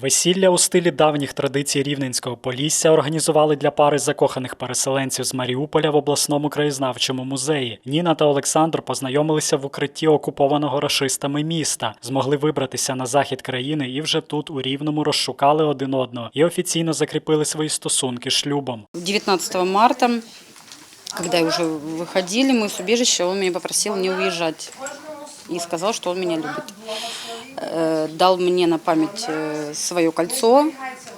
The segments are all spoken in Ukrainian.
Весілля у стилі давніх традицій Рівненського Полісся організували для пари закоханих переселенців з Маріуполя в обласному краєзнавчому музеї. Ніна та Олександр познайомилися в укритті окупованого рашистами міста, змогли вибратися на захід країни і вже тут у Рівному розшукали один одного і офіційно закріпили свої стосунки шлюбом. 19 марта, когда уже выходили мы с убежища, он меня попросил не уезжать и сказал, что он меня любит. Э, Дал мне на память свое кольцо,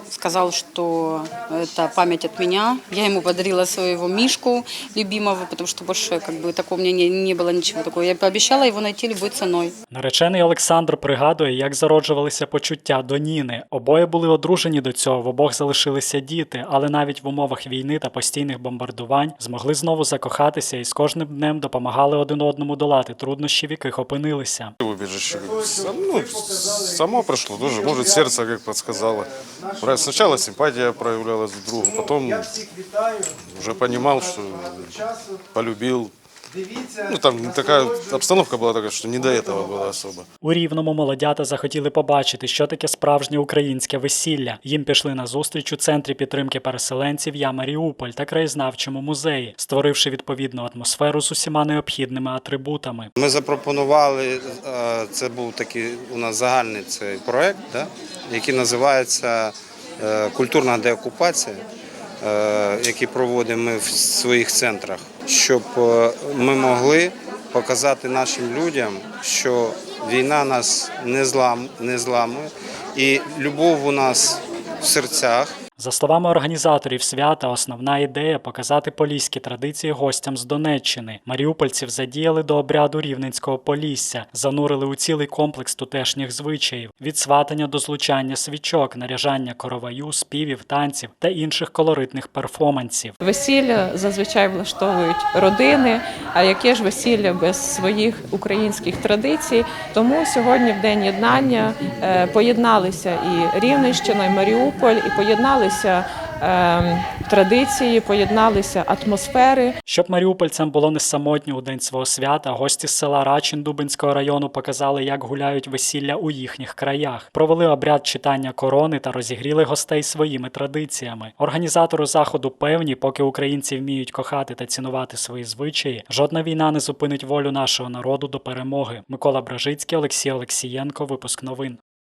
сказал, что это память от меня. Я ему подарила своего Мишку любимого, потому что больше как бы такого у меня не, не было ничего такого. Я пообещала его найти любой ценой. Наречений Олександр пригадує, як зароджувалися почуття до Ніни. Обоє були одружені до цього, в обох залишилися діти, але навіть в умовах війни та постійних бомбардувань змогли знову закохатися і з кожним днем допомагали один одному долати труднощі, в яких опинилися. Убежище. Сам- Ну, само пришло тоже, может, сердце как подсказало. Про- Сначала симпатия проявлялась к другу, потом уже понимал, что полюбил. Ну, там такая обстановка была такая, что не до этого было особо. У рівному молодята захотіли побачити, що таке справжнє українське весілля. Їм пішли на зустріч у центрі підтримки переселенців Я Маріуполь та краєзнавчому музеї, створивши відповідну атмосферу з усіма необхідними атрибутами. Ми запропонували, е, це був такий у нас загальний цей проект, да, який називається е, Культурна деокупація, які проводимо ми в своїх центрах, щоб е, ми могли показати нашим людям, що війна нас не злам, не зламує, і любов у нас в серцях. За словами організаторів свята, основна ідея показати поліські традиції гостям з Донеччини. Маріупольців задіяли до обряду рівненського полісся, занурили у цілий комплекс тутешніх звичаїв від сватання до злучання свічок, наряжання короваю, співів, танців та інших колоритних перформансів. Весілля зазвичай влаштовують родини. А яке ж весілля без своїх українських традицій? Тому сьогодні, в день єднання, е, поєдналися і Рівненщина, і Маріуполь, і поєдналися е, традиції, поєдналися атмосфери. Щоб маріупольцям було не самотньо у день свого свята, гості з села Рачин Дубинського району показали, як гуляють весілля у їхніх краях. Провели обряд читання корони та розігріли гостей своїми традиціями. Організатори заходу певні, поки українці вміють кохати та цінувати свої звичаї, жодна війна не зупинить волю нашого народу до перемоги. Микола Бражицький, Олексій Олексієнко, випуск новин.